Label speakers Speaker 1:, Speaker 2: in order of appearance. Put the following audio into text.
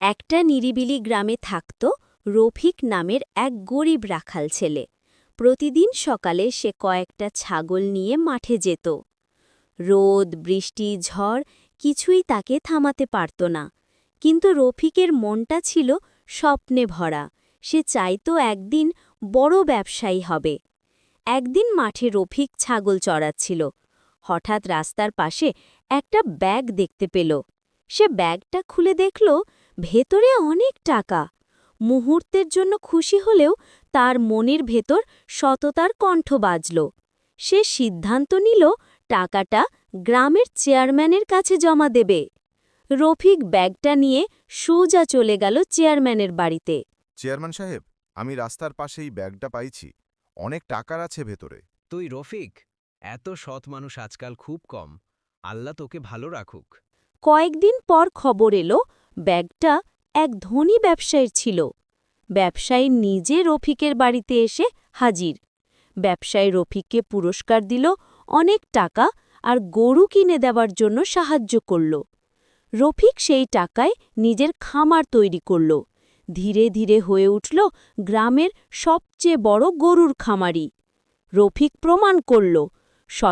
Speaker 1: একটা নিরিবিলি গ্রামে থাকত রফিক নামের এক গরিব রাখাল ছেলে। প্রতিদিন সকালে সে কয়েকটা ছাগল নিয়ে মাঠে যেত। রোদ, বৃষ্টি, ঝড় কিছুই তাকে থামাতে পারত না। কিন্তু রফিকের মনটা ছিল স্বপ্নে ভরা। সে চাইতো একদিন বড় ব্যবসায়ী হবে। একদিন মাঠে রফিক ছাগল চড়াচ্ছিল। হঠাৎ রাস্তার পাশে একটা ব্যাগ দেখতে পেল। সে ব্যাগটা খুলে দেখল ভেতরে অনেক টাকা। মুহূর্তের জন্য খুশি হলেও তার মনের ভেতর সততার কণ্ঠ বাজল। সে সিদ্ধান্ত নিল টাকাটা গ্রামের চেয়ারম্যানের কাছে জমা দেবে। রফিক ব্যাগটা নিয়ে সোজা চলে গেল চেয়ারম্যানের বাড়িতে।
Speaker 2: চেয়ারম্যান সাহেব আমি রাস্তার পাশেই ব্যাগটা পাইছি। অনেক টাকার আছে ভেতরে।
Speaker 3: তুই রফিক এত সৎ মানুষ আজকাল খুব কম। আল্লাহ তোকে ভালো রাখুক।
Speaker 1: কয়েকদিন পর খবর এলো ব্যাগটা এক ধনী ব্যবসায়ীর ছিল। ব্যবসায়ী নিজে রফিকের বাড়িতে এসে হাজির। ব্যবসায়ী রফিককে পুরস্কার দিল, অনেক টাকা আর গরু কিনে দেওয়ার জন্য সাহায্য করল। রফিক সেই টাকায় নিজের খামার তৈরি করল। ধীরে ধীরে হয়ে উঠল গ্রামের সবচেয়ে বড় গরুর খামারি। রফিক প্রমাণ করল